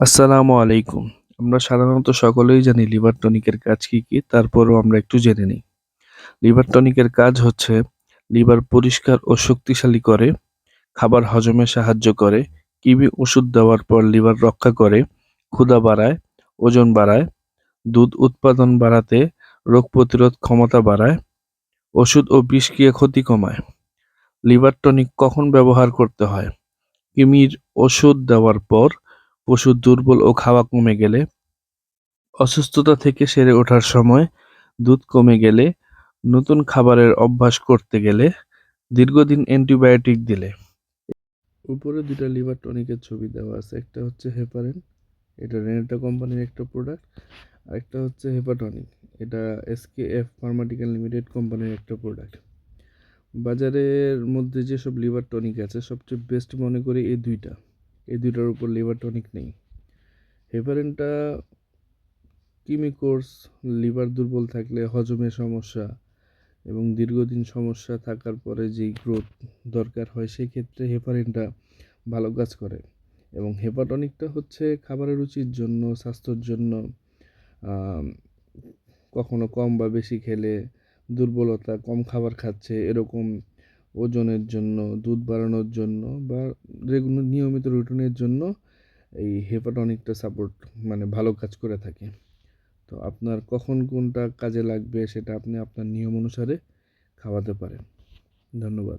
আসসালামু আলাইকুম। আমরা সাধারণত সকলেই জানি লিভার টনিকের কাজ কী কী, তারপরও আমরা একটু জেনে নিই। লিভার টনিকের কাজ হচ্ছে লিভার পরিষ্কার ও শক্তিশালী করে, খাবার হজমে সাহায্য করে, কিবি ওষুধ দেওয়ার পর লিভার রক্ষা করে, ক্ষুধা বাড়ায়, ওজন বাড়ায়, দুধ উৎপাদন বাড়াতে, রোগ প্রতিরোধ ক্ষমতা বাড়ায়, ওষুধ ও বিষক্রিয়া ক্ষতি কমায়। লিভার টনিক কখন ব্যবহার করতে হয়? কিমির ওষুধ দেওয়ার পর পশু দুর্বল ও খাওয়া কমে গেলে, অসুস্থতা থেকে সেরে ওঠার সময় দুধ কমে গেলে, নতুন খাবারের অভ্যাস করতে গেলে দীর্ঘদিন অ্যান্টিবায়োটিক দিলে। উপরে দুটা লিভার টনিকের ছবি দেওয়া আছে, একটা হচ্ছে হেপারেন, এটা রেনেটা কোম্পানির একটা প্রোডাক্ট আর একটা হচ্ছে হেপাটনিক, এটা এসকে এফ ফার্মাটিক্যাল লিমিটেড কোম্পানির একটা প্রোডাক্ট বাজারের মধ্যে যেসব লিভার টনিক আছে, সবচেয়ে বেস্ট মনে করি এই দুইটা। এই দুইটার উপর লিভার টনিক নেই। হেপারিনটা কিমি কোর্স, লিভার দুর্বল থাকলে হজমের সমস্যা এবং দীর্ঘদিন সমস্যা থাকার পরে যেই গ্রোথ দরকার হয়, সেই ক্ষেত্রে হেপারিনটা ভালো কাজ করে। এবং হেপাটনিকটা হচ্ছে খাবারের রুচির জন্য, স্বাস্থ্যর জন্য কখনো কম বা বেশি খেলে দুর্বলতা, কম খাবার খাচ্ছে, এরকম ওজনের জন্য, দুধ বাড়ানোর জন্য বা রেগুলার নিয়মিত রুটিনের জন্য এই হেপাটনিকটা সাপোর্ট মানে ভালো কাজ করে থাকে। তো আপনার কখন কোনটা কাজে লাগবে সেটা আপনি আপনার নিয়ম অনুসারে খাওয়াতে পারেন। ধন্যবাদ।